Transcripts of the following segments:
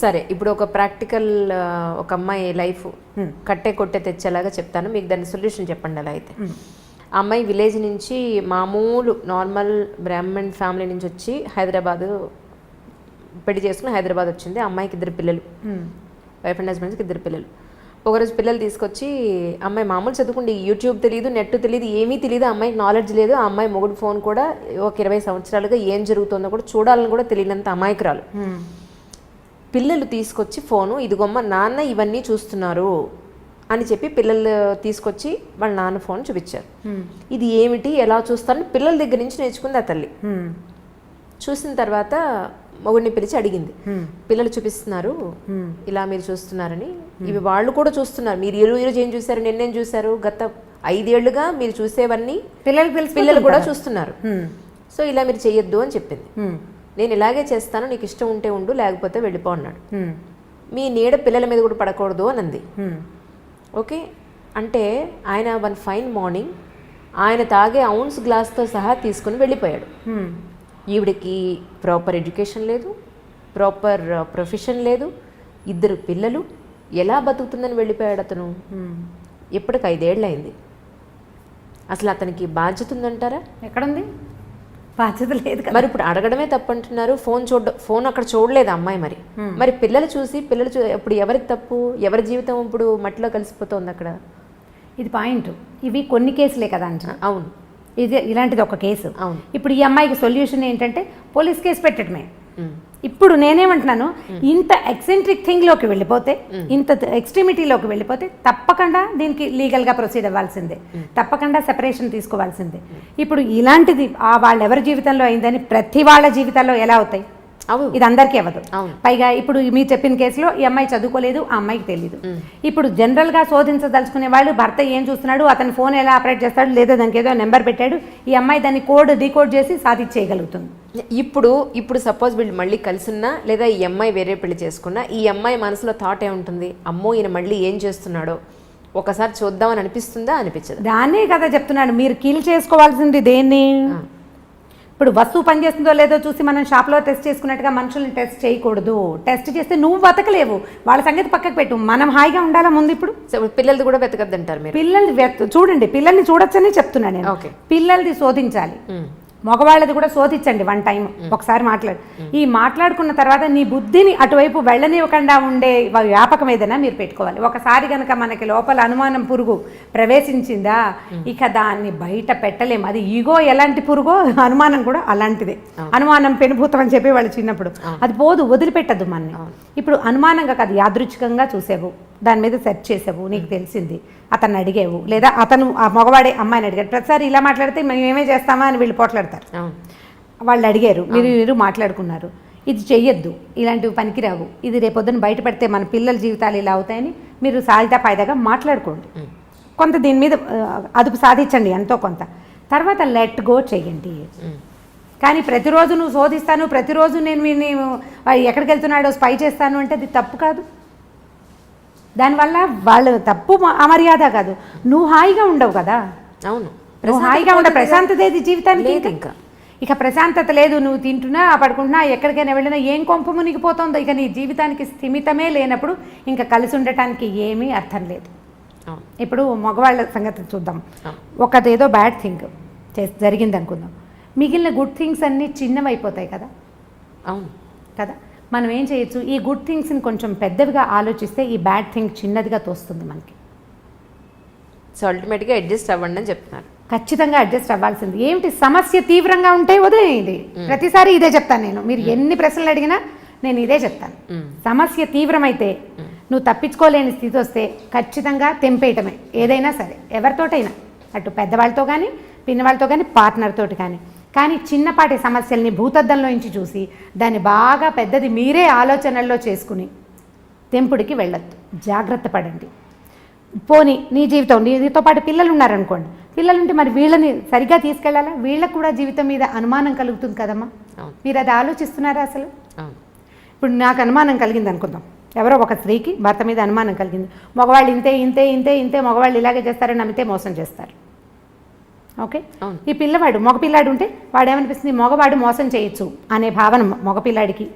సరే ఇప్పుడు ఒక ప్రాక్టికల్ ఒక అమ్మాయి లైఫ్ కట్టే కొట్టే తెచ్చేలాగా చెప్తాను. మీకు దాని సొల్యూషన్ చెప్పండి అలా అయితే. ఆ అమ్మాయి విలేజ్ నుంచి మామూలు నార్మల్ బ్రాహ్మణ్ ఫ్యామిలీ నుంచి వచ్చి హైదరాబాద్ పెళ్ళి చేసుకుని హైదరాబాద్ వచ్చింది. అమ్మాయికి ఇద్దరు పిల్లలు. వైఫ్ అండ్ హస్బెండ్స్కి ఇద్దరు పిల్లలు. ఒకరోజు పిల్లలు తీసుకొచ్చి అమ్మాయి మామూలు చదువుకుండి యూట్యూబ్ తెలియదు నెట్ తెలియదు ఏమీ తెలియదు అమ్మాయికి నాలెడ్జ్ లేదు ఆ అమ్మాయి మొగుడు ఫోన్ కూడా ఒక ఇరవై సంవత్సరాలుగా ఏం జరుగుతుందో కూడా చూడాలని కూడా తెలియనంత అమాయకురాలు. పిల్లలు తీసుకొచ్చి ఫోను ఇదిగొమ్మ నాన్న ఇవన్నీ చూస్తున్నారు అని చెప్పి పిల్లలు తీసుకొచ్చి వాళ్ళ నాన్న ఫోన్ చూపించారు. ఇది ఏమిటి? ఎలా చూస్తారని పిల్లల దగ్గర నుంచి నేర్చుకుంది ఆ తల్లి. చూసిన తర్వాత మొగుడిని పిలిచి అడిగింది. పిల్లలు చూపిస్తున్నారు. ఇలా మీరు చూస్తున్నారని. ఇవి వాళ్ళు కూడా చూస్తున్నారు. మీరు ఈ రోజు ఏం చూశారు నిన్నేం చూశారు? గత ఐదేళ్ళుగా మీరు చూసేవన్నీ పిల్లలకి తెలిసి పిల్లలు కూడా చూస్తున్నారు. సో ఇలా మీరు చెయ్యొద్దు అని చెప్పింది. నేను ఇలాగే చేస్తాను నీకు ఇష్టం ఉంటే ఉండు లేకపోతే వెళ్ళిపో అన్నాడు. మీ నీడ పిల్లల మీద కూడా పడకూడదు అని అంది. ఓకే? అంటే ఆయన వన్ ఫైన్ మార్నింగ్ ఆయన తాగే అవున్స్ గ్లాస్తో సహా తీసుకుని వెళ్ళిపోయాడు. ఈవిడికి ప్రాపర్ ఎడ్యుకేషన్ లేదు ప్రాపర్ ప్రొఫెషన్ లేదు ఇద్దరు పిల్లలు ఎలా బతుకుతుందని వెళ్ళిపోయాడు అతను? ఇప్పటికి ఐదేళ్ళు అయింది అసలు అతనికి బాధ్యత ఉందంటారా? ఎక్కడుంది? బాధ్యత లేదు కదా. మరి ఇప్పుడు అడగడమే తప్పంటున్నారు. ఫోన్ చూడ ఫోన్ అక్కడ చూడలేదు అమ్మాయి మరి. మరి పిల్లలు చూసి పిల్లలు చూ ఇప్పుడు ఎవరికి తప్పు? ఎవరి జీవితం ఇప్పుడు మట్టిలో కలిసిపోతుంది అక్కడ? ఇది పాయింట్. ఇవి కొన్ని కేసులే కదా అంటున్నా అవును. ఇది ఇలాంటిది ఒక కేసు. ఇప్పుడు ఈ అమ్మాయికి సొల్యూషన్ ఏంటంటే పోలీస్ కేసు పెట్టడమే. ఇప్పుడు నేనేమంటున్నాను ఇంత ఎక్సెంట్రిక్ థింగ్లోకి వెళ్ళిపోతే ఇంత ఎక్స్ట్రీమిటీలోకి వెళ్ళిపోతే తప్పకుండా దీనికి లీగల్గా ప్రొసీడ్ అవ్వాల్సిందే. తప్పకుండా సెపరేషన్ తీసుకోవాల్సిందే. ఇప్పుడు ఇలాంటిది ఆ వాళ్ళ ఎవరి జీవితంలో అయిందని ప్రతి వాళ్ళ జీవితాల్లో ఎలా అవుతాయి? అవు ఇది అందరికీ అవ్వదు. పైగా ఇప్పుడు మీరు చెప్పిన కేసులో ఈ అమ్మాయి చదువుకోలేదు ఆ అమ్మాయికి తెలియదు ఇప్పుడు జనరల్గా శోధించదలుచుకునే వాళ్ళు భర్త ఏం చూస్తున్నాడు అతని ఫోన్ ఎలా ఆపరేట్ చేస్తాడు లేదా దానికి ఏదో నెంబర్ పెట్టాడు ఈ అమ్మాయి దాన్ని కోడ్ డీకోడ్ చేసి సాధించేయగలుగుతుంది. ఇప్పుడు ఇప్పుడు సపోజ్ వీళ్ళు మళ్ళీ కలిసిన్నా లేదా ఈ అమ్మాయి వేరే పెళ్ళి చేసుకున్నా ఈ అమ్మాయి మనసులో థాట్ ఏముంటుంది? అమ్మో ఈయన మళ్ళీ ఏం చేస్తున్నాడో? ఒకసారి చూద్దామని అనిపిస్తుందా? అనిపించదు. దాన్నే కదా చెప్తున్నాడు. మీరు కీల్ చేసుకోవాల్సింది దేన్ని? ఇప్పుడు వస్తువు పనిచేస్తుందో లేదో చూసి మనం షాప్లో టెస్ట్ చేసుకున్నట్టుగా మనుషుల్ని టెస్ట్ చేయకూడదు. టెస్ట్ చేస్తే నువ్వు బతకలేవు. వాళ్ళ సంగతి పక్కకు పెట్టు. మనం హాయిగా ఉండాలా ముందు ఇప్పుడు? పిల్లలది కూడా వెతకద్దంటారు మీరు? పిల్లల్ని వెత్- చూడండి పిల్లల్ని చూడొచ్చని చెప్తున్నా నేను. ఓకే. పిల్లల్ది శోధించాలి. ఉమ్. మగవాళ్ళది కూడా శోధించండి వన్ టైం ఒకసారి మాట్లాడు. ఈ మాట్లాడుకున్న తర్వాత నీ బుద్ధిని అటువైపు వెళ్ళనివ్వకుండా ఉండే వ్యాపకం ఏదైనా మీరు పెట్టుకోవాలి. ఒకసారి కనుక మనకి లోపల అనుమానం పురుగు ప్రవేశించిందా ఇక దాన్ని బయట పెట్టలేము. అది ఈగో ఎలాంటి పురుగో అనుమానం కూడా అలాంటిదే. అనుమానం పెనుభూతం అని చెప్పి వాళ్ళు చిన్నప్పుడు. అది పోదు వదిలిపెట్టదు మనని ఇప్పుడు అనుమానంగా కాదు యాదృచ్ఛికంగా చూసేవు. దాని మీద సెర్చ్ చేసావు నీకు తెలిసింది. అతన్ని అడిగేవు. లేదా అతను ఆ మగవాడే అమ్మాయిని అడిగాడు. ప్రతిసారి ఇలా మాట్లాడితే మేము ఏమే చేస్తామా అని వీళ్ళు పోట్లాడతారు. వాళ్ళు అడిగారు మీరు మీరు మాట్లాడుకున్నారు. ఇది చెయ్యొద్దు ఇలాంటివి పనికిరావు. ఇది రేపొద్దున బయట పెడితే మన పిల్లల జీవితాలు ఇలా అవుతాయని మీరు సాయిదా పాయిదాగా మాట్లాడుకోండి. కొంత దీని మీద అదుపు సాధించండి ఎంతో కొంత. తర్వాత లెట్ గో చేయండి కానీ ప్రతిరోజు నువ్వు శోధిస్తాను ప్రతిరోజు నేను ఆ, ఎక్కడికి వెళ్తున్నాడో స్పై చేస్తాను అంటే అది తప్పు కాదు. దానివల్ల వాళ్ళు తప్పు అమర్యాద కాదు. నువ్వు హాయిగా ఉండవు కదా. అవును. నువ్వు హాయిగా ఉండ ప్రశాంతత ఏది జీవితానికి ఇంకా? ఇంకా. ప్రశాంతత లేదు నువ్వు తింటున్నా పడుకుంటున్నా ఎక్కడికైనా వెళ్ళినా ఏం కొంప మునిగిపోతుందో ఇక నీ జీవితానికి స్థిమితమే లేనప్పుడు ఇంకా కలిసి ఉండటానికి ఏమీ అర్థం లేదు. ఇప్పుడు మగవాళ్ళ సంగతి చూద్దాం. ఆ. ఒకటేదో బ్యాడ్ థింగ్ చేసి జరిగింది అనుకుందాం మిగిలిన గుడ్ థింగ్స్ అన్నీ చిన్నవైపోతాయి కదా. అవును. కదా? మనం ఏం చేయొచ్చు? ఈ గుడ్ థింగ్స్ని కొంచెం పెద్దవిగా ఆలోచిస్తే ఈ బ్యాడ్ థింగ్ చిన్నదిగా తోస్తుంది మనకి. సో అల్టిమేట్గా అడ్జస్ట్ అవ్వండి అని చెప్తున్నారు. ఖచ్చితంగా అడ్జస్ట్ అవ్వాల్సింది. ఏమిటి? సమస్య తీవ్రంగా ఉంటే వదిలేయండి. ప్రతిసారి ఇదే చెప్తాను నేను. మీరు ఎన్ని ప్రశ్నలు అడిగినా నేను ఇదే చెప్తాను. సమస్య తీవ్రమైతే నువ్వు తప్పించుకోలేని స్థితి వస్తే ఖచ్చితంగా తెంపేయటమే. ఏదైనా సరే ఎవరితోటైనా. అటు పెద్దవాళ్ళతో కానీ పిన్నవాళ్ళతో కానీ పార్ట్నర్ తోటి కానీ కానీ చిన్నపాటి సమస్యల్ని భూతద్దంలో నుంచి చూసి దాన్ని బాగా పెద్దది మీరే ఆలోచనల్లో చేసుకుని తెంపుడికి వెళ్ళొద్దు. జాగ్రత్త పడండి. పోని నీ జీవితం నీతో పాటు పిల్లలు ఉన్నారనుకోండి పిల్లలుంటే మరి వీళ్ళని సరిగ్గా తీసుకెళ్ళాలా? వీళ్ళకు కూడా జీవితం మీద అనుమానం కలుగుతుంది కదమ్మా? మీరు అది ఆలోచిస్తున్నారా అసలు? ఇప్పుడు నాకు అనుమానం కలిగింది అనుకుందాం. ఎవరో ఒక స్త్రీకి భర్త మీద అనుమానం కలిగింది. మగవాళ్ళు ఇంతే ఇంతే ఇంతే ఇంతే మగవాళ్ళు ఇలాగే చేస్తారని నమ్మితే మోసం చేస్తారు. ఓకే. ఈ పిల్లవాడు మగపిల్లాడు ఉంటే వాడు ఏమనిపిస్తుంది మగవాడు మోసం చేయొచ్చు అనే భావన మగపిల్లాడికి.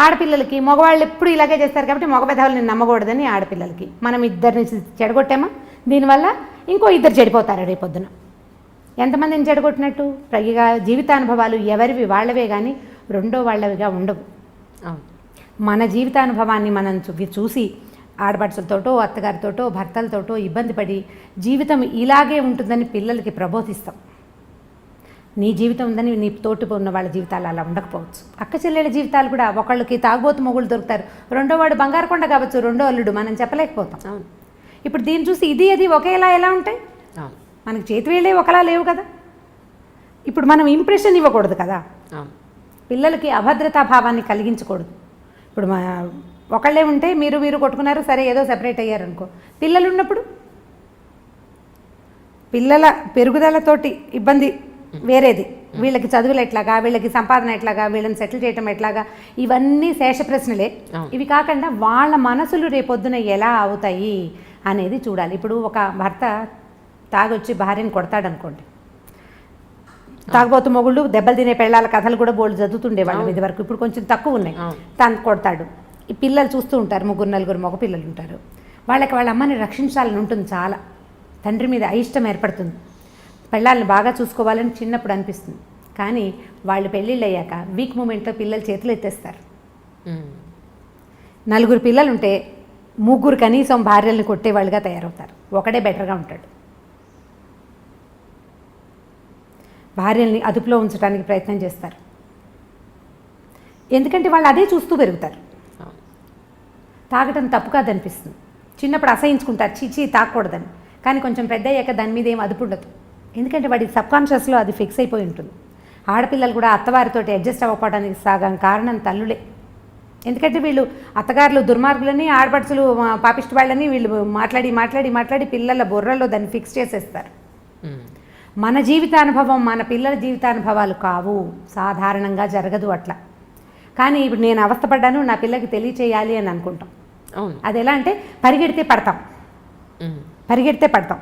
ఆడపిల్లలకి మగవాళ్ళు ఎప్పుడు ఇలాగే చేస్తారు కాబట్టి మగ పెదవులు నేను నమ్మకూడదని ఆడపిల్లలకి. మనం ఇద్దరిని చెడగొట్టామా? దీనివల్ల ఇంకో ఇద్దరు చెడిపోతారు రేపొద్దున. ఎంతమందిని చెడగొట్టినట్టు? పైగా జీవితానుభవాలు ఎవరివి వాళ్ళవే కానీ రెండో వాళ్ళవిగా ఉండవు. మన జీవితానుభవాన్ని మనం చూ- చూసి ఆడపడుచులతోటో అత్తగారితోటో భర్తలతోటో ఇబ్బంది పడి జీవితం ఇలాగే ఉంటుందని పిల్లలకి ప్రబోధిస్తాం. నీ జీవితం ఉందని నీ తోటి ఉన్న వాళ్ళ జీవితాలు అలా ఉండకపోవచ్చు. అక్క చెల్లెల జీవితాలు కూడా ఒకళ్ళకి తాగుబోతు మొగుళ్ళు దొరుకుతారు. రెండో వాడు బంగారు కొండ కావచ్చు రెండో అల్లుడు మనం చెప్పలేకపోతాం. అవును. ఇప్పుడు దీన్ని చూసి ఇది అది ఒకేలా ఎలా ఉంటాయి? అవును. మనకి చేతి వేళ్ళే ఒకలా లేవు కదా? ఇప్పుడు మనం ఇంప్రెషన్ ఇవ్వకూడదు కదా? పిల్లలకి అభద్రతా భావాన్ని కలిగించకూడదు. ఇప్పుడు మా ఒకళ్ళే ఉంటే మీరు మీరు కొట్టుకున్నారు సరే ఏదో సెపరేట్ అయ్యారు అనుకో పిల్లలు ఉన్నప్పుడు పిల్లల పెరుగుదలతోటి ఇబ్బంది వేరేది. వీళ్ళకి చదువులు ఎట్లాగా వీళ్ళకి సంపాదన ఎట్లాగా వీళ్ళని సెటిల్ చేయటం ఎట్లాగా ఇవన్నీ శేష ప్రశ్నలే. ఇవి కాకుండా వాళ్ళ మనసులు రేపొద్దున ఎలా అవుతాయి అనేది చూడాలి. ఇప్పుడు ఒక భర్త తాగొచ్చి భార్యని కొడతాడనుకోండి. తాగబోతు మొగుళ్ళు దెబ్బలు తినే పెళ్ళాల కథలు కూడా బోల్డ్ చదువుతుండేవాళ్ళం ఇది వరకు ఇప్పుడు కొంచెం తక్కువ ఉన్నాయి. తను కొడతాడు. ఈ పిల్లలు చూస్తూ ఉంటారు ముగ్గురు నలుగురు మగ పిల్లలు ఉంటారు. వాళ్ళకి వాళ్ళ అమ్మని రక్షించాలని ఉంటుంది చాలా. తండ్రి మీద అయిష్టం ఏర్పడుతుంది. పెళ్ళాలను బాగా చూసుకోవాలని చిన్నప్పుడు అనిపిస్తుంది. కానీ వాళ్ళు పెళ్ళిళ్ళు అయ్యాక వీక్ మూమెంట్లో పిల్లలు చేతులు ఎత్తేస్తారు. నలుగురు పిల్లలు ఉంటే ముగ్గురు కనీసం భార్యల్ని కొట్టేవాళ్ళుగా తయారవుతారు. ఒకడే బెటర్గా ఉంటాడు. భార్యల్ని అదుపులో ఉంచడానికి ప్రయత్నం చేస్తారు. ఎందుకంటే వాళ్ళు అదే చూస్తూ పెరుగుతారు. తాగటం తప్పు కాదనిపిస్తుంది. చిన్నప్పుడు అసహించుకుంటారు చీచీ తాగకూడదని. కానీ కొంచెం పెద్ద అయ్యాక దాని మీద ఏం అదుపు ఉండదు. ఎందుకంటే వాడి సబ్కాన్షియస్లో అది ఫిక్స్ అయిపోయి ఉంటుంది. ఆడపిల్లలు కూడా అత్తవారితో అడ్జస్ట్ అవ్వకపోవడానికి సగం కారణం తల్లులే. ఎందుకంటే వీళ్ళు అత్తగారులు దుర్మార్గులని ఆడపడుచులు పాపిష్టి వాళ్ళని వీళ్ళు మాట్లాడి మాట్లాడి మాట్లాడి పిల్లల బుర్రలో దాన్ని ఫిక్స్ చేసేస్తారు. మన జీవితానుభవం మన పిల్లల జీవితానుభవాలు కావు. సాధారణంగా జరగదు అట్లా. కానీ ఇప్పుడు నేను అవస్థపడ్డాను నా పిల్లకి తెలియచేయాలి అని అనుకుంటాం. అది ఎలా అంటే పరిగెడితే పడతాం. పరిగెడితే పడతాం.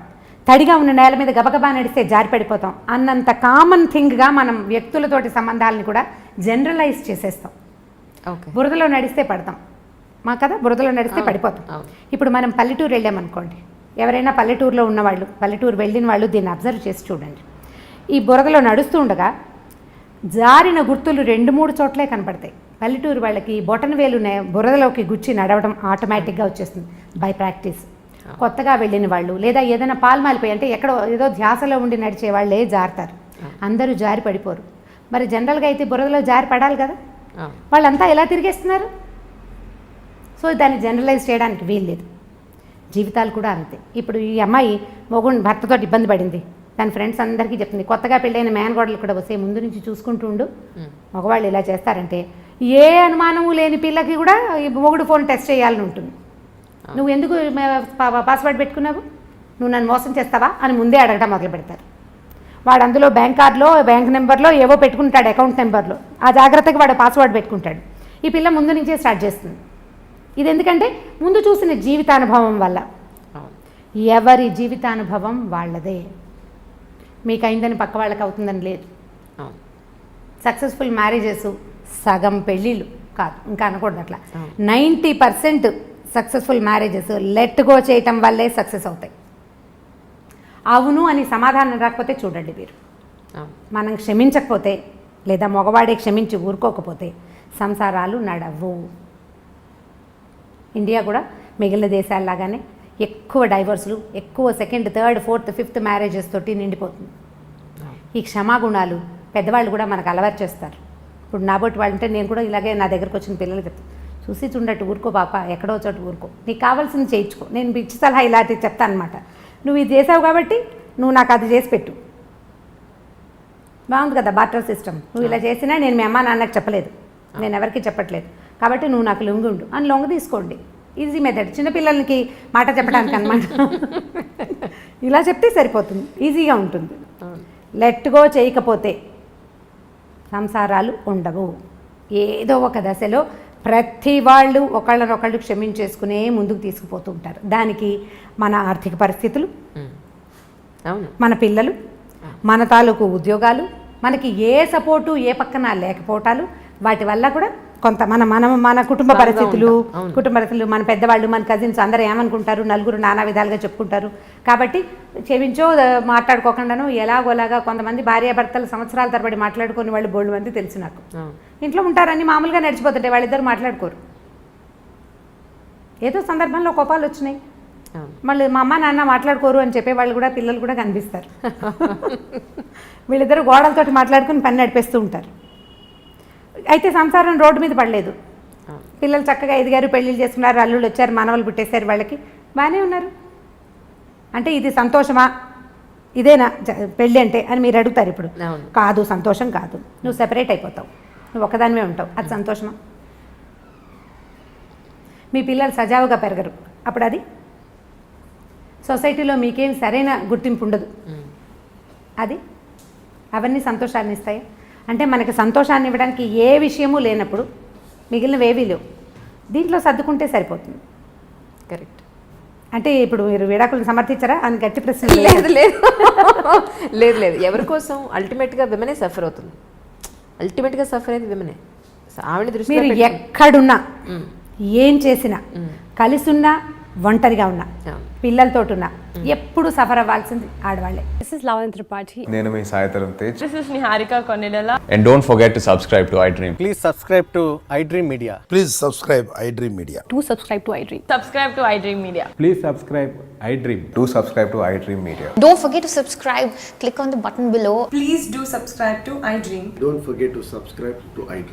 తడిగా ఉన్న నేల మీద గబగబా నడిస్తే జారి పడిపోతాం. అన్నంత కామన్ థింగ్గా మనం వ్యక్తులతోటి సంబంధాలని కూడా జనరలైజ్ చేసేస్తాం. ఓకే. బురదలో నడిస్తే పడతాం. మా కదా? బురదలో నడిస్తే పడిపోతాం. ఇప్పుడు మనం పల్లెటూరు వెళ్ళామనుకోండి ఎవరైనా పల్లెటూరులో ఉన్నవాళ్ళు పల్లెటూరు వెళ్ళిన వాళ్ళు దీన్ని అబ్జర్వ్ చేసి చూడండి. ఈ బురదలో నడుస్తూ ఉండగా జారిన గుర్తులు రెండు మూడు చోట్లే కనపడతాయి. పల్లెటూరు వాళ్ళకి బొటన వేలు నే- బురదలోకి గుచ్చి నడవడం ఆటోమేటిక్గా వచ్చేస్తుంది బై ప్రాక్టీస్ కొత్తగా వెళ్ళిన వాళ్ళు లేదా ఏదైనా పాల్మాలిపోయి అంటే ఎక్కడో ఏదో ధ్యాసలో ఉండి నడిచే వాళ్ళే జారుతారు. అందరూ జారి పడిపోరు. మరి జనరల్గా అయితే బురదలో జారి పడాలి కదా? వాళ్ళంతా ఎలా తిరిగేస్తున్నారు? సో దాన్ని జనరలైజ్ చేయడానికి వీల్లేదు. జీవితాలు కూడా అంతే. ఇప్పుడు ఈ అమ్మాయి మొగుడు భర్తతో ఇబ్బంది పడింది. తన ఫ్రెండ్స్ అందరికీ చెప్తుంది కొత్తగా పెళ్ళైన మేనగోడలు కూడా వస్తే ముందు నుంచి చూసుకుంటూ ఉండు. మగవాళ్ళు ఇలా చేస్తారంటే ఏ అనుమానము లేని పిల్లకి కూడా ఈ మొగుడు ఫోన్ టెస్ట్ చేయాలని ఉంటుంది. నువ్వు ఎందుకు పాస్వర్డ్ పెట్టుకున్నావు? నువ్వు నన్ను మోసం చేస్తావా? అని ముందే అడగటం మొదలు పెడతారు. వాడు అందులో బ్యాంక్ కార్డులో బ్యాంక్ నెంబర్లో ఏవో పెట్టుకుంటాడు అకౌంట్ నెంబర్లో. ఆ జాగ్రత్తగా వాడు పాస్వర్డ్ పెట్టుకుంటాడు. ఈ పిల్ల ముందు నుంచే స్టార్ట్ చేస్తుంది. ఇది ఎందుకంటే ముందు చూసిన జీవితానుభవం వల్ల. ఎవరి జీవితానుభవం వాళ్ళదే. మీకు అయిందని పక్క వాళ్ళకి అవుతుందని లేదు. సక్సెస్ఫుల్ మ్యారేజెస్ సగం పెళ్ళిళ్ళు కాదు ఇంకా అనకూడదు అట్లా. Ninety percent successful marriages let go చేయటం వల్లే సక్సెస్ అవుతాయి. అవును అని సమాధానం రాకపోతే చూడండి మీరు. మనం క్షమించకపోతే లేదా మగవాడే క్షమించి ఊరుకోకపోతే సంసారాలు నడవు. ఇండియా కూడా మిగిలిన దేశాల్లాగానే ఎక్కువ డైవర్స్లు ఎక్కువ second third fourth fifth marriages తోటి నిండిపోతుంది. ఈ క్షమాగుణాలు పెద్దవాళ్ళు కూడా మనకు అలవాటు చేస్తారు. ఇప్పుడు నాబోటి వాళ్ళు ఉంటే నేను కూడా ఇలాగే నా దగ్గరకు వచ్చిన పిల్లలకి చెప్తాను చూసి చూడట్టు ఊరుకో పాప ఎక్కడో చోట ఊరుకో. నీకు కావాల్సింది చేయించుకో. నేను పిచ్చి సలహా ఇలాంటివి చెప్తాను అనమాట నువ్వు ఇది చేసావు కాబట్టి నువ్వు నాకు అది చేసి పెట్టు. బాగుంది కదా బాటర్ సిస్టమ్ నువ్వు ఇలా చేసినా నేను మీ అమ్మ నాన్నకి చెప్పలేదు. నేను ఎవరికి చెప్పట్లేదు. కాబట్టి నువ్వు నాకు లొంగి ఉండు. అని లొంగ తీసుకోండి. ఈజీ మెథడ్ చిన్నపిల్లలకి మాట చెప్పడానికి అనమాట ఇలా చెప్తే సరిపోతుంది. ఈజీగా ఉంటుంది. లెట్ గో చేయకపోతే సంసారాలు ఉండవు. ఏదో ఒక దశలో ప్రతి వాళ్ళు ఒకళ్ళనొకళ్ళు క్షమించేసుకునే ముందుకు తీసుకుపోతూ ఉంటారు. దానికి మన ఆర్థిక పరిస్థితులు మన పిల్లలు మన తాలూకు ఉద్యోగాలు మనకి ఏ సపోర్టు ఏ పక్కన లేకపోవటాలు వాటి వల్ల కూడా కొంత మన మన మన కుటుంబ పరిస్థితులు. కుటుంబ పరిస్థితులు మన పెద్దవాళ్ళు మన కజిన్స్ అందరూ ఏమనుకుంటారు? నలుగురు నానా విధాలుగా చెప్పుకుంటారు. కాబట్టి చెవించో మాట్లాడుకోకుండాను ఎలాగోలాగా కొంతమంది భార్యాభర్తలు సంవత్సరాల తరబడి మాట్లాడుకుని వాళ్ళు బోల్డ్ మంది తెలుసు నాకు. ఇంట్లో ఉంటారని మామూలుగా నడిచిపోతుంటాయి వాళ్ళిద్దరు మాట్లాడుకోరు. ఏదో సందర్భంలో కోపాలు వచ్చినాయి. మళ్ళీ మా అమ్మ నాన్న మాట్లాడుకోరు అని చెప్పే వాళ్ళు కూడా పిల్లలు కూడా కనిపిస్తారు. వీళ్ళిద్దరు గోడలతోటి మాట్లాడుకుని పని నడిపేస్తూ ఉంటారు. అయితే సంసారం రోడ్డు మీద పడలేదు. పిల్లలు చక్కగా ఎదిగారు పెళ్ళిళ్ళు చేసుకున్నారు అల్లుళ్ళు వచ్చారు మనవలు పుట్టేశారు వాళ్ళకి. బాగానే ఉన్నారు. అంటే ఇది సంతోషమా? ఇదేనా? పెళ్ళి అంటే అని మీరు అడుగుతారు ఇప్పుడు. కాదు సంతోషం కాదు. నువ్వు సెపరేట్ అయిపోతావు. నువ్వు ఒకదానివే ఉంటావు. అది సంతోషమా? మీ పిల్లలు సజావుగా పెరగరు. అప్పుడు అది? సొసైటీలో మీకేం సరైన గుర్తింపు ఉండదు. అది? అవన్నీ సంతోషాన్ని ఇస్తాయి? అంటే మనకి సంతోషాన్ని ఇవ్వడానికి ఏ విషయము లేనప్పుడు మిగిలినవి ఏవీ లేవు. దీంట్లో సర్దుకుంటే సరిపోతుంది. కరెక్ట్. అంటే ఇప్పుడు మీరు విడాకులను సమర్థించారా? అని గట్టి ప్రశ్న లేదు. లేదు లేదు. లేదు ఎవరి కోసం? అల్టిమేట్గా విమనే సఫర్ అవుతుంది. అల్టిమేట్గా సఫర్ అయ్యేది విమనే. ఆవిడ దృష్టిలో మీరు ఎక్కడున్నా. ఏం చేసినా. కలిసున్నా ఒంటరిగా ఉన్నా. అవును. పిల్లలతోటున్నా ఎప్పుడు సఫర్ అవ్వాల్సింది ఆడవాళ్ళే This is Lavin Tripathi. నేను మీ Sai Dharam Tej This is Niharika Konidala. And don't forget to subscribe to iDream Please subscribe to iDream Media. Please subscribe iDream Media. Do subscribe to iDream. Subscribe to iDream Media. Please subscribe iDream. To subscribe to iDream media Don't forget to subscribe. Click on the button below Please do subscribe to iDream. Don't forget to subscribe to iDream.